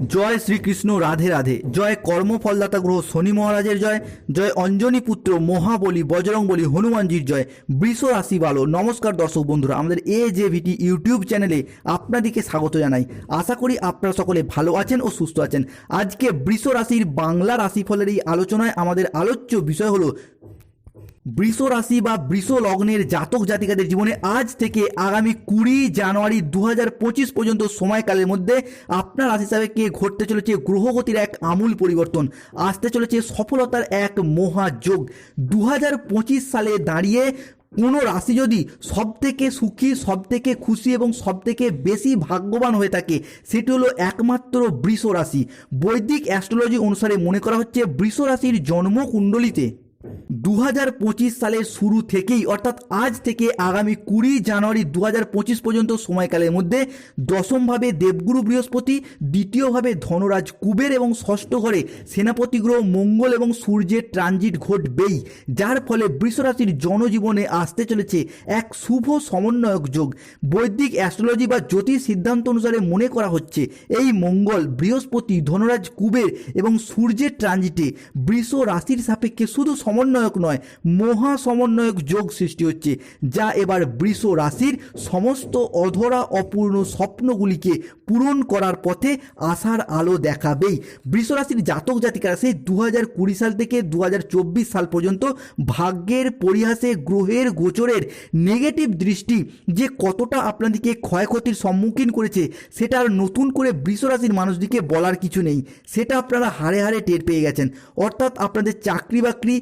জয় শ্রীকৃষ্ণ, রাধে রাধে। জয় কর্মফলদাতা গ্রহ শনি মহারাজের জয়। জয় অঞ্জনী পুত্র মহাবলী বজরং বলি হনুমানজির জয়। বৃষ রাশি ভালো নমস্কার দর্শক বন্ধুরা, আমাদের এ জে ভিটি ইউটিউব চ্যানেলে আপনাদেরকে স্বাগত জানাই। আশা করি আপনারা সকলে ভালো আছেন ও সুস্থ আছেন। আজকে বৃষ রাশির বাংলা রাশিফলের এই আলোচনায় আমাদের আলোচ্য বিষয় হলো বৃষ রাশি বা বৃষ লগ্নের জাতক জাতিকাদের জীবনে আজ থেকে আগামী কুড়ি জানুয়ারি দু পর্যন্ত সময়কালের মধ্যে আপনার রাশি হিসাবে কে ঘটতে চলেছে গ্রহগতির এক আমূল পরিবর্তন। আসতে চলেছে সফলতার এক মহাযোগ। দু পঁচিশ সালে দাঁড়িয়ে কোনো রাশি যদি সব থেকে সুখী সব থেকে খুশি এবং সব থেকে বেশি ভাগ্যবান হয়ে থাকে, সেটি হলো একমাত্র বৃষ রাশি বৈদিক অ্যাস্ট্রোলজি অনুসারে মনে করা হচ্ছে বৃষ রাশির জন্মকুণ্ডলিতে দু সালের শুরু থেকেই, অর্থাৎ আজ থেকে আগামী কুড়ি জানুয়ারি দু পর্যন্ত সময়কালের মধ্যে, দশমভাবে দেবগুরু বৃহস্পতি, দ্বিতীয়ভাবে ধনরাজ কুবের এবং ষষ্ঠ ঘরে সেনাপতি গ্রহ মঙ্গল এবং সূর্যের ট্রানজিট ঘটবেই, যার ফলে বৃষরাশির জনজীবনে আসতে চলেছে এক শুভ সমন্বয়ক যোগ। বৈদিক অ্যাস্ট্রোলজি বা জ্যোতিষ সিদ্ধান্ত অনুসারে মনে করা হচ্ছে, এই মঙ্গল বৃহস্পতি, ধনরাজ কুবের এবং সূর্যের ট্রানজিটে বৃষ রাশির সাপেক্ষে শুধু সমন্বয়ক নয় মহা সমন্বয়ক যোগ সৃষ্টি হচ্ছে, যা এবার বৃষ রাশির সমস্ত অধরা অপূর্ণ স্বপ্নগুলিকে পূরণ করার পথে আশার আলো দেখাবেই। বৃষ রাশির জাতক জাতিকারা সেই দু হাজার কুড়ি সাল থেকে দু হাজার চব্বিশ সাল পর্যন্ত ভাগ্যের পরিহাসে, গ্রহের গোচরের নেগেটিভ দৃষ্টি যে কতটা আপনাদেরকে ক্ষয়ক্ষতির সম্মুখীন করেছে, সেটা আর নতুন করে বৃষ রাশির মানুষদিকে বলার কিছু নেই। সেটা আপনারা হারে হারে টের পেয়ে গেছেন। অর্থাৎ আপনাদের চাকরি বাকরি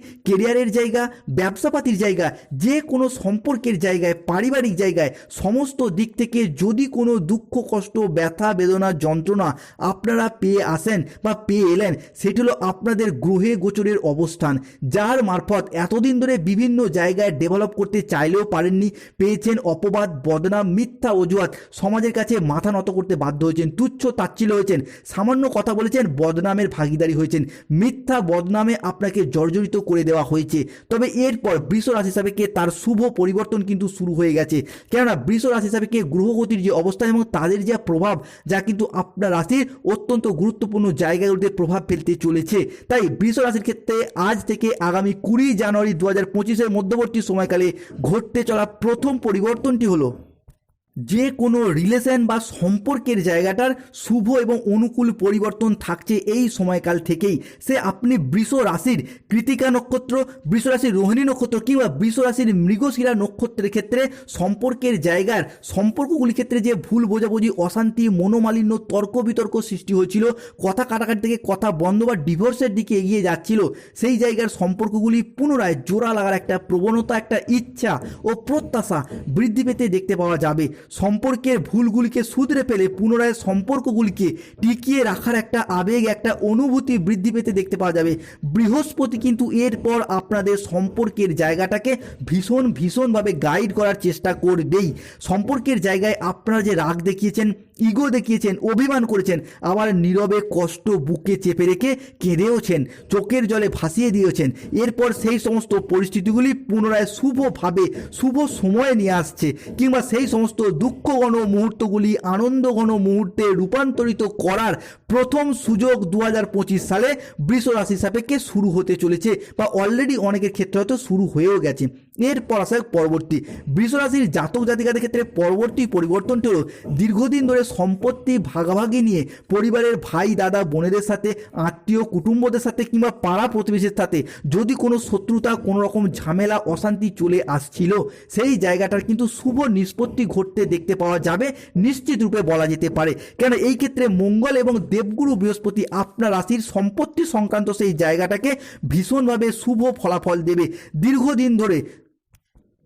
কেরিয়ারের জায়গা, ব্যবসাপাতির জায়গা, যে কোনো সম্পর্কের জায়গায়, পারিবারিক জায়গায়, সমস্ত দিক থেকে যদি কোনো দুঃখ, কষ্ট, ব্যথা, বেদনা, যন্ত্রণা আপনারা পেয়ে আসেন বা পেয়ে এলেন, সেটি হলো আপনাদের গ্রহে গোচরের অবস্থান, যার মারফত এতদিন ধরে বিভিন্ন জায়গায় ডেভেলপ করতে চাইলেও পারেননি, পেয়েছেন অপবাদ, বদনাম, মিথ্যা অজুহাত, সমাজের কাছে মাথা নত করতে বাধ্য হয়েছেন, তুচ্ছ তাচ্ছিল্য হয়েছেন, সামান্য কথা বলেছেন, বদনামের ভাগিদারি হয়েছেন, মিথ্যা বদনামে আপনাকে জর্জরিত করে দেওয়া হয়েছে। তবে এরপর বৃষ রাশি সাপেক্ষে তার শুভ পরিবর্তন কিন্তু শুরু হয়ে গেছে। কেননা বৃষ রাশি সাপেক্ষে গ্রহগতির যে অবস্থা এবং তাদের যে প্রভাব, যা কিন্তু আপনার রাশির অত্যন্ত গুরুত্বপূর্ণ জায়গাগুলিতে প্রভাব ফেলতে চলেছে। তাই বৃষ রাশির ক্ষেত্রে আজ থেকে আগামী কুড়ি জানুয়ারি দু হাজার পঁচিশের মধ্যবর্তী সময়কালে ঘটতে চলা প্রথম পরিবর্তনটি হলো যে কোনো রিলেশন বা সম্পর্কের জায়গাটার শুভ এবং অনুকূল পরিবর্তন থাকছে এই সময়কাল থেকেই। সে আপনি বৃষ রাশির কৃতিকা নক্ষত্র, বৃষ রাশির রোহিণী নক্ষত্র কিংবা বৃষ রাশির মৃগশিরা নক্ষত্রের ক্ষেত্রে সম্পর্কের জায়গার, সম্পর্কগুলির ক্ষেত্রে যে ভুল বোঝাবুঝি, অশান্তি, মনোমালিন্য, তর্ক বিতর্ক সৃষ্টি হয়েছিল, কথা কাটাকাটি থেকে কথা বন্ধ বা ডিভোর্সের দিকে এগিয়ে যাচ্ছিল, সেই জায়গার সম্পর্কগুলি পুনরায় জোড়া লাগার একটা প্রবণতা, একটা ইচ্ছা ও প্রত্যাশা বৃদ্ধি পেতে দেখতে পাওয়া যাবে। সম্পর্কের ভুলগুলিকে শুধরে পেলে পুনরায় সম্পর্কগুলিকে টিকিয়ে রাখার একটা আবেগ, একটা অনুভূতি বৃদ্ধি পেতে দেখতে পাওয়া যাবে। বৃহস্পতি কিন্তু এরপর আপনাদের সম্পর্কের জায়গাটাকে ভীষণ ভীষণভাবে গাইড করার চেষ্টা করবেই। সম্পর্কের জায়গায় আপনারা যে রাগ দেখিয়েছেন ইগো দেখিয়েছেন, অভিমান করেছেন, আবার নীরবে কষ্ট বুকে চেপে রেখে কেঁদেওছেন, চোখের জলে ভাসিয়ে দিয়েছেন। এরপর সেই সমস্ত পরিস্থিতিগুলি পুনরায় শুভভাবে, শুভ সময়ে নিয়ে আসছে, কিংবা সেই সমস্ত দুঃখঘন মুহূর্তগুলি আনন্দঘন মুহূর্তে রূপান্তরিত করার প্রথম সুযোগ দু হাজার পঁচিশ সালে বৃষ রাশি সাপেক্ষে শুরু হতে চলেছে, বা অলরেডি অনেকের ক্ষেত্রে হয়তো শুরু হয়েও গেছে। এরপর আসা পরবর্তী। বৃষ রাশির জাতক জাতিকাদের ক্ষেত্রে পরবর্তী পরিবর্তনটি হলো, দীর্ঘদিন ধরে সম্পত্তি ভাগাভাগি নিয়ে পরিবারের ভাই, দাদা, বোনেদের সাথে, আত্মীয়, কুটুম্বদের সাথে কিংবা পাড়া প্রতিবেশীর সাথে যদি কোনো শত্রুতা, কোনো রকম ঝামেলা, অশান্তি চলে আসছিল, সেই জায়গাটার কিন্তু শুভ নিষ্পত্তি ঘটতে দেখতে পাওয়া যাবে, নিশ্চিত রূপে বলা যেতে পারে। কেন এই ক্ষেত্রে মঙ্গল এবং দেবগুরু বৃহস্পতি আপনার রাশির সম্পত্তি সংক্রান্ত সেই জায়গাটাকে ভীষণভাবে শুভ ফলাফল দেবে। দীর্ঘদিন ধরে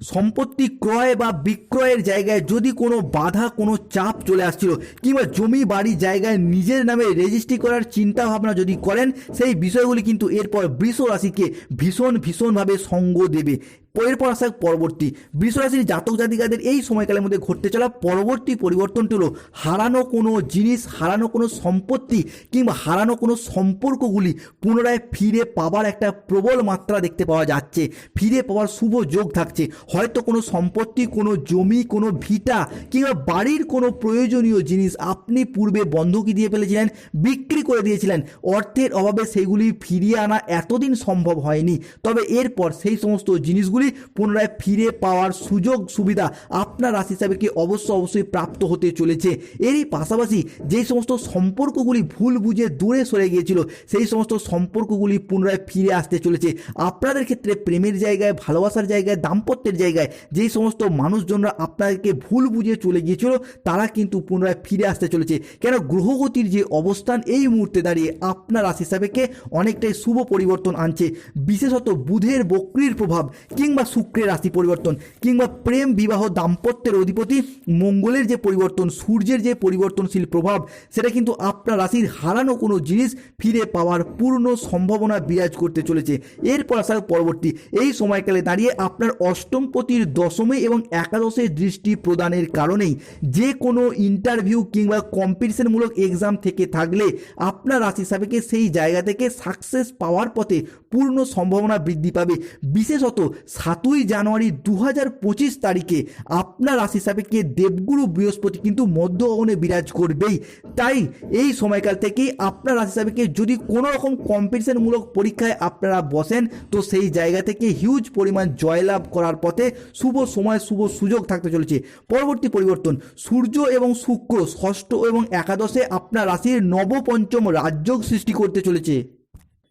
সম্পত্তি ক্রয় বা বিক্রয়ের জায়গায় যদি কোনো বাধা, কোনো চাপ চলে আসছিল কিংবা জমি, বাড়ি জায়গায় নিজের নামে রেজিস্ট্রি করার চিন্তা ভাবনা যদি করেন, সেই বিষয়গুলি কিন্তু এরপর বৃষ রাশিকে ভীষণ, ভীষণভাবে সঙ্গ দেবে। এরপর আসা যাক পরবর্তী। বৃষরাশির জাতক জাতিকাদের এই সময়কালের মধ্যে ঘটতে চলা পরবর্তী পরিবর্তনটি হলো হারানো কোনো জিনিস, হারানো কোনো সম্পত্তি কিংবা হারানো কোনো সম্পর্কগুলি পুনরায় ফিরে পাবার একটা প্রবল মাত্রা দেখতে পাওয়া যাচ্ছে। ফিরে পাওয়ার শুভ যোগ থাকছে। হয়তো কোনো সম্পত্তি, কোনো জমি, কোনো ভিটা কিংবা বাড়ির কোনো প্রয়োজনীয় জিনিস আপনি পূর্বে বন্ধকি দিয়ে ফেলেছিলেন, বিক্রি করে দিয়েছিলেন। অর্থের অভাবে সেগুলি ফিরিয়ে আনা এতদিন সম্ভব হয়নি। তবে এরপর সেই সমস্ত জিনিসগুলি পুনরায় ফিরে পাওয়ার সুযোগ সুবিধা আপনার রাশি হিসাবে কি অবশ্য অবশ্যই প্রাপ্ত হতে চলেছে। এরই পাশাপাশি যেই সমস্ত সম্পর্কগুলি ভুল বুঝে দূরে সরে গিয়েছিল, সেই সমস্ত সম্পর্কগুলি পুনরায় ফিরে আসতে চলেছে। আপনাদের ক্ষেত্রে প্রেমের জায়গায়, ভালোবাসার জায়গায়, দাম্পত্যের জায়গায় যেই সমস্ত মানুষজনরা আপনাদেরকে ভুল বুঝে চলে গিয়েছিল, তারা কিন্তু পুনরায় ফিরে আসতে চলেছে। কেন গ্রহগতির যে অবস্থান, এই মুহূর্তে দাঁড়িয়ে আপনার রাশি সাপেক্ষে অনেকটাই শুভ পরিবর্তন আনছে। বিশেষত বুধের বক্রির প্রভাব কিংবা শুক্রের রাশি পরিবর্তন, কিংবা প্রেম, বিবাহ, দাম্পত্যের অধিপতি, মঙ্গলের যে পরিবর্তন, সূর্যের যে পরিবর্তনশীল প্রভাব, সেটা কিন্তু আপনার রাশির হারানো কোনো জিনিস ফিরে পাওয়ার পূর্ণ সম্ভাবনা বিরাজ করতে চলেছে। এরপর আসার পরবর্তী, এই সময়কালে দাঁড়িয়ে আপনার অষ্টমপতির দশমে এবং একাদশে দৃষ্টি প্রদানের কারণেই যে কোনো ইন্টারভিউ কিংবা কম্পিটিশনমূলক এক্সাম থেকে থাকলে আপনার রাশি সাপেক্ষে সেই জায়গা থেকে সাকসেস পাওয়ার পথে পূর্ণ সম্ভাবনা বৃদ্ধি পাবে। বিশেষত সাতই জানুয়ারি দু হাজার পঁচিশ তারিখে আপনার রাশি সাপেক্ষে দেবগুরু বৃহস্পতি কিন্তু মধ্য অগনে বিরাজ করবেই। তাই এই সময়কাল থেকেই আপনার রাশি সাপেক্ষে যদি কোনো রকম কম্পিটিশনমূলক পরীক্ষায় আপনারা বসেন, তো সেই জায়গা থেকে হিউজ পরিমাণ জয়লাভ করার পথে শুভ সময়, শুভ সুযোগ থাকতে চলেছে। পরবর্তী পরিবর্তন, সূর্য এবং শুক্র ষষ্ঠ এবং একাদশে আপনার রাশির নবপঞ্চম রাজযোগ সৃষ্টি করতে চলেছে।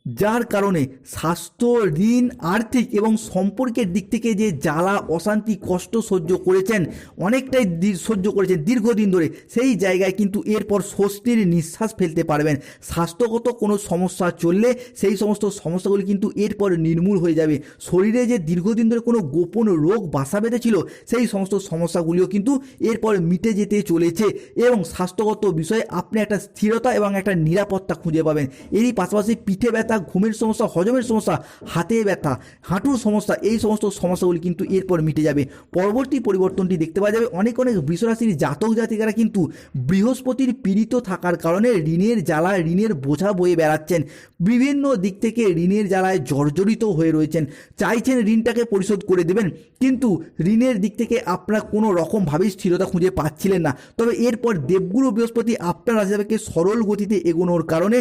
যার কারণে স্বাস্থ্য, ঋণ, আর্থিক এবং সম্পর্কের দিক থেকে যে জ্বালা, অশান্তি, কষ্ট সহ্য করেছেন, অনেকটাই সহ্য করেছেন দীর্ঘদিন ধরে, সেই জায়গায় কিন্তু এরপর স্বস্তির নিঃশ্বাস ফেলতে পারবেন। স্বাস্থ্যগত কোনো সমস্যা চললে সেই সমস্ত সমস্যাগুলি কিন্তু এরপর নির্মূল হয়ে যাবে। শরীরে যে দীর্ঘদিন ধরে কোনো গোপন রোগ, বাসা বেঁধেছিল সেই সমস্ত সমস্যাগুলিও কিন্তু এরপর মিটে যেতে চলেছে এবং স্বাস্থ্যগত বিষয়ে আপনি একটা স্থিরতা এবং একটা নিরাপত্তা খুঁজে পাবেন। এরই পাশাপাশি পিঠে ব্যথা ঘুমের সমস্যা, হজমের সমস্যা, হাতে ব্যথা, হাঁটুর সমস্যা, এই সমস্ত সমস্যাগুলি কিন্তু এরপর মিটে যাবে। পরবর্তী পরিবর্তনটি দেখতে পাওয়া যাবে। অনেক অনেক বৃষরাশির জাতক, জাতিকারা কিন্তু বৃহস্পতির পীড়িত থাকার কারণে ঋণের জ্বালা ঋণের বোঝা বয়ে বেড়াচ্ছেন। বিভিন্ন দিক থেকে ঋণের জ্বালায় জর্জরিত হয়ে রয়েছেন। চাইছেন ঋণটাকে পরিশোধ করে দেবেন, কিন্তু ঋণের দিক থেকে আপনারা কোনো রকমভাবেই স্থিরতা খুঁজে পাচ্ছিলেন না। তবে এরপর দেবগুরু বৃহস্পতি আপনার রাশিটাকে সরল গতিতে এগোনোর কারণে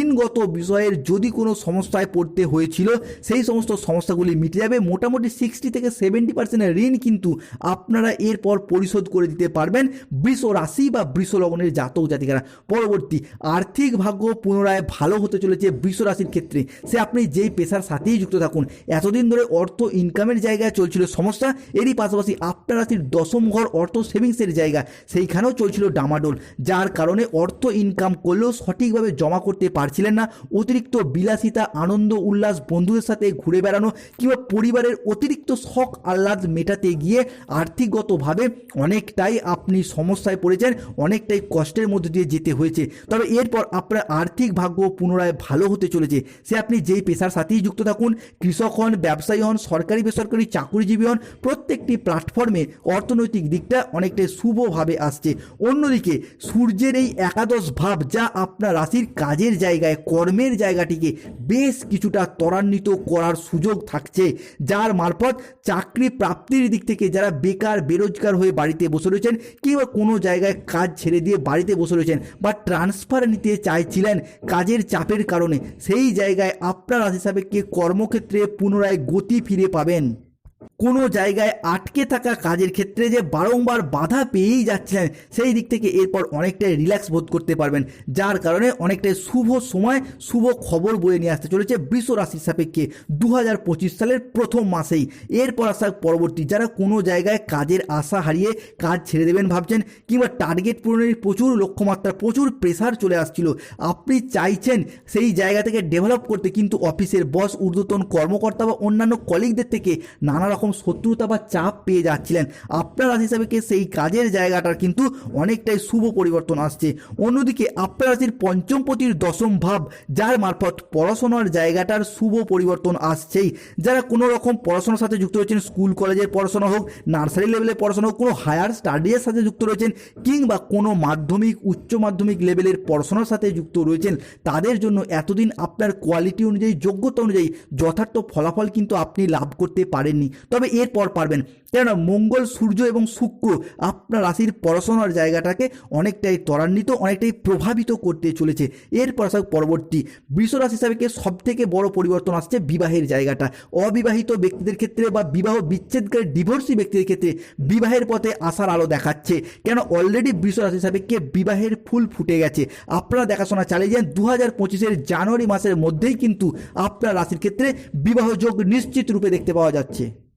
ঋণগত বিষয়ের যদি কোনো সমস্যায় পড়তে হয়েছিল, সেই সমস্ত সমস্যাগুলি মিটে যাবে। মোটামুটি সিক্সটি থেকে সেভেন্টি পার্সেন্টের ঋণ কিন্তু আপনারা এরপর পরিশোধ করে দিতে পারবেন বৃষ রাশি বা বৃষ লগ্নের জাতক জাতিকারা। পরবর্তী আর্থিক ভাগ্য পুনরায় ভালো হতে চলেছে বৃষ রাশির ক্ষেত্রে। সে আপনি যেই পেশার সাথেই যুক্ত থাকুন, এতদিন ধরে অর্থ ইনকামের জায়গায় চলছিল সমস্যা, এরই পাশাপাশি আপনার রাশির দশম ঘর অর্থ সেভিংসের জায়গা, সেইখানেও চলছিল ডামাডোল, যার কারণে অর্থ ইনকাম করলেও সঠিকভাবে জমা করতে পারছিলেন না, অতিরিক্ত বিলাসিতা, আনন্দ, উল্লাস বন্ধুদের সাথে ঘুরে বেড়ানো কিংবা পরিবারের অতিরিক্ত শখ, আহ্লাদ মেটাতে গিয়ে আর্থিকগতভাবে অনেকটাই আপনি সমস্যায় পড়েছেন, অনেকটাই কষ্টের মধ্যে দিয়ে যেতে হয়েছে। তবে এরপর আপনার আর্থিক ভাগ্য পুনরায় ভালো হতে চলেছে। সে আপনি যেই পেশার সাথেই যুক্ত থাকুন, কৃষক হন, ব্যবসায়ী হন, সরকারি, বেসরকারি চাকুরিজীবী হন, প্রত্যেকটি প্ল্যাটফর্মে অর্থনৈতিক দিকটা অনেকটাই শুভভাবে আসছে। অন্যদিকে সূর্যের এই একাদশ ভাব যা আপনার রাশির কাজের জায়গায়, কর্মের জায়গাটিকে বেশ কিছুটা ত্বরান্বিত করার সুযোগ থাকছে, যার মারফত চাকরি প্রাপ্তির দিক থেকে যারা বেকার, বেরোজগার হয়ে বাড়িতে বসে রয়েছেন কিংবা কোনো জায়গায় কাজ ছেড়ে দিয়ে বাড়িতে বসে রয়েছেন বা ট্রান্সফার নিতে চাইছিলেন কাজের চাপের কারণে, সেই জায়গায় আপনার হিসাবে কে কর্মক্ষেত্রে পুনরায় গতি ফিরে পাবেন। কোনো জায়গায় আটকে থাকা কাজের ক্ষেত্রে যে বারংবার বাধা পেয়েই যাচ্ছিলেন সেই দিক থেকে এরপর অনেকটাই রিল্যাক্স বোধ করতে পারবেন, যার কারণে অনেকটাই শুভ সময়, শুভ খবর বয়ে নিয়ে আসতে চলেছে বৃষ রাশির সাপেক্ষে দু হাজার পঁচিশ সালের প্রথম মাসেই। এরপর আসা পরবর্তী যারা কোনো জায়গায় কাজের আশা হারিয়ে কাজ ছেড়ে দেবেন ভাবছেন, কিংবা টার্গেট পূরণের প্রচুর লক্ষ্যমাত্রা, প্রচুর প্রেসার চলে আসছিল, আপনি চাইছেন সেই জায়গা থেকে ডেভেলপ করতে, কিন্তু অফিসের বস, ঊর্ধ্বতন কর্মকর্তা বা অন্যান্য কলিগদের থেকে নানা রকম রকম শত্রুতা বা চাপ পেয়ে যাচ্ছিলেন। আপনার রাশি হিসাবে সেই কাজের জায়গাটার কিন্তু অনেকটাই শুভ পরিবর্তন আসছে। অন্যদিকে আপনার রাশির পঞ্চম পতির দশম ভাব, যার মারফত পড়াশোনার জায়গাটার শুভ পরিবর্তন আসছেই। যারা কোনো রকম পড়াশোনার সাথে যুক্ত রয়েছেন, স্কুল, কলেজের পড়াশোনা হোক, নার্সারি লেভেলের পড়াশোনা হোক, কোনো হায়ার স্টাডিজের সাথে যুক্ত রয়েছেন, কিংবা কোনো মাধ্যমিক, উচ্চ মাধ্যমিক লেভেলের পড়াশোনার সাথে যুক্ত রয়েছেন, তাদের জন্য এতদিন আপনার কোয়ালিটি অনুযায়ী, যোগ্যতা অনুযায়ী যথার্থ ফলাফল কিন্তু আপনি লাভ করতে পারেননি। তবে এরপর পারবেন। কেননা মঙ্গল, সূর্য এবং শুক্র আপনার রাশির পড়াশোনার জায়গাটাকে অনেকটাই ত্বরান্বিত, অনেকটাই প্রভাবিত করতে চলেছে। এরপর আসা পরবর্তী বৃষ রাশি হিসাবে সব থেকে বড় পরিবর্তন আসছে? বিবাহের জায়গাটা। অবিবাহিত ব্যক্তিদের ক্ষেত্রে বা বিবাহ বিচ্ছেদকারী ডিভোর্সি ব্যক্তিদের ক্ষেত্রে বিবাহের পথে আসার আলো দেখাচ্ছে। কেন অলরেডি বৃষ রাশি হিসাবে বিবাহের ফুল ফুটে গেছে। আপনারা দেখাশোনা চালিয়ে যান। দু হাজার পঁচিশের জানুয়ারি মাসের মধ্যেই কিন্তু আপনার রাশির ক্ষেত্রে বিবাহযোগ নিশ্চিত রূপে দেখতে পাওয়া যাচ্ছে।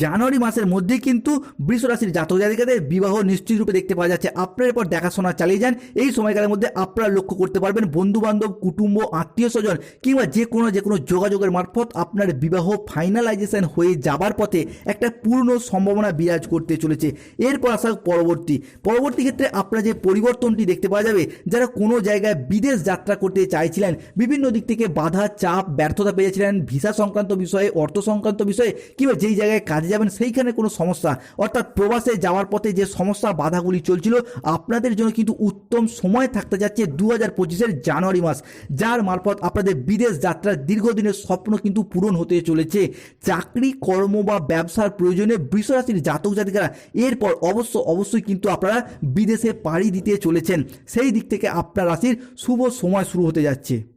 জানুয়ারি মাসের মধ্যেই কিন্তু বৃষ রাশির জাতক জাতিকাদের বিবাহ নিশ্চিত রূপে দেখতে পাওয়া যাচ্ছে। আপনার পর দেখাশোনা চালিয়ে যান। এই সময়কালের মধ্যে আপনারা লক্ষ্য করতে পারবেন বন্ধু বান্ধব কুটুম্ব, আত্মীয় স্বজন কিংবা যে কোনো যে কোনো যোগাযোগের মারফত আপনার বিবাহ ফাইনালাইজেশন হয়ে যাবার পথে একটা পূর্ণ সম্ভাবনা বিরাজ করতে চলেছে। এরপর আসা পরবর্তী। পরবর্তী ক্ষেত্রে আপনারা যে পরিবর্তনটি দেখতে পাওয়া যাবে, যারা কোনো জায়গায় বিদেশ যাত্রা করতে চাইছিলেন, বিভিন্ন দিক থেকে বাধা, চাপ, ব্যর্থতা পেয়েছিলেন, ভিসা সংক্রান্ত বিষয়ে, অর্থ সংক্রান্ত বিষয়ে কিংবা যেই জায়গায় কাজে যাবেন, সেইখানে কোনো সমস্যা। অর্থাৎ প্রবাসে যাওয়ার পথে যে সমস্যা, বাধাগুলি চলছিল, আপনাদের জন্য কিন্তু উত্তম সময় থাকতে যাচ্ছে দু হাজার পঁচিশের জানুয়ারি মাস, যার মারফত আপনাদের বিদেশ যাত্রার দীর্ঘদিনের স্বপ্ন কিন্তু পূরণ হতে চলেছে। চাকরি, কর্ম বা ব্যবসার প্রয়োজনে বৃষরাশির জাতক জাতিকারা এরপর অবশ্য অবশ্যই কিন্তু আপনারা বিদেশে পাড়ি দিতে চলেছেন। সেই দিক থেকে আপনার রাশির শুভ সময় শুরু হতে যাচ্ছে।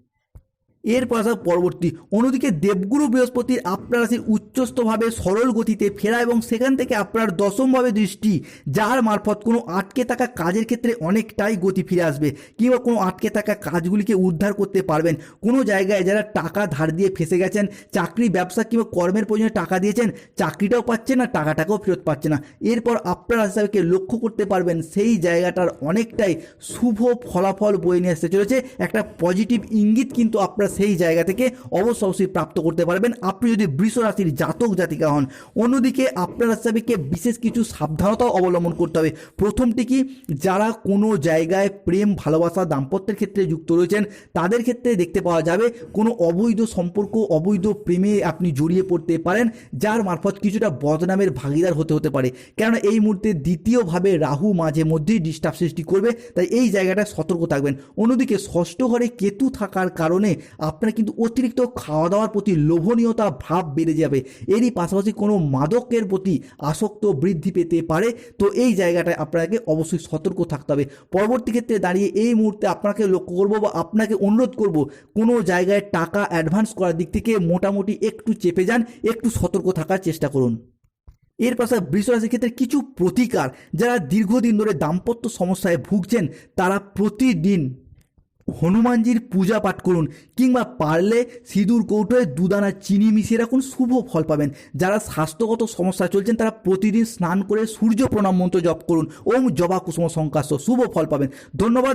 এরপর আসা পরবর্তী। অন্যদিকে দেবগুরু বৃহস্পতির আপনার রাশির উচ্চস্থভাবে সরল গতিতে ফেরা এবং সেখান থেকে আপনার দশমভাবে দৃষ্টি, যার মারফত কোনো আটকে থাকা কাজের ক্ষেত্রে অনেকটাই গতি ফিরে আসবে কিংবা কোনো আটকে থাকা কাজগুলিকে উদ্ধার করতে পারবেন। কোনো জায়গায় যারা টাকা ধার দিয়ে ফেসে গেছেন, চাকরি, ব্যবসা কিংবা কর্মের প্রয়োজনে টাকা দিয়েছেন, চাকরিটাও পাচ্ছেন না, টাকাটাকেও ফেরত পাচ্ছে না। এরপর আপনার হিসাবে লক্ষ্য করতে পারবেন, সেই জায়গাটার অনেকটাই শুভ ফলাফল বয়ে নিয়ে আসতে চলেছে। একটা পজিটিভ ইঙ্গিত কিন্তু আপনার সেই জায়গা থেকে অবশ্য অবশ্যই প্রাপ্ত করতে পারবেন। আপনি যদি বৃষ রাশির জাতক, জাতিকা হন, অন্যদিকে আপনার হিসাবে বিশেষ কিছু সাবধানতাও অবলম্বন করতে হবে। প্রথমটি কি? যারা কোনো জায়গায় প্রেম, ভালোবাসা, দাম্পত্যের ক্ষেত্রে যুক্ত রয়েছেন, তাদের ক্ষেত্রে দেখতে পাওয়া যাবে, কোনো অবৈধ সম্পর্ক, অবৈধ প্রেমে আপনি জড়িয়ে পড়তে পারেন, যার মারফত কিছুটা বদনামের ভাগিদার হতে হতে পারে। কেননা এই মুহূর্তে দ্বিতীয়ভাবে রাহু মাঝে মধ্যেই ডিস্টার্ব সৃষ্টি করবে, তাই এই জায়গাটা সতর্ক থাকবেন। অন্যদিকে ষষ্ঠ ঘরে কেতু থাকার কারণে আপনার কিন্তু অতিরিক্ত খাওয়া দাওয়ার প্রতি লোভনীয়তা ভাব বেড়ে যাবে। এরই পাশাপাশি কোনো মাদকের প্রতি আসক্ত বৃদ্ধি পেতে পারে। তো এই জায়গাটায় আপনাকে অবশ্যই সতর্ক থাকতে হবে। পরবর্তী ক্ষেত্রে দাঁড়িয়ে এই মুহূর্তে আপনাকে লক্ষ্য করব বা আপনাকে অনুরোধ করব, কোনো জায়গায় টাকা অ্যাডভান্স করার দিক থেকে মোটামুটি একটু চেপে যান, একটু সতর্ক থাকার চেষ্টা করুন। এর পাশাপাশি বৃষরাশির ক্ষেত্রে কিছু প্রতিকার, যারা দীর্ঘদিন ধরে দাম্পত্য সমস্যায় ভুগছেন, তারা প্রতিদিন হনুমানজির পূজা পাঠ করুন কিংবা পারলে সিঁদুর কৌটোয় দুদানা চিনি মিশিয়ে রাখুন শুভ ফল পাবেন। যারা স্বাস্থ্যগত সমস্যা চলছেন, তারা প্রতিদিন স্নান করে সূর্য প্রণাম মন্ত্র জপ করুন। ওম জবা কুসুম সংকাশ, শুভ ফল পাবেন। ধন্যবাদ।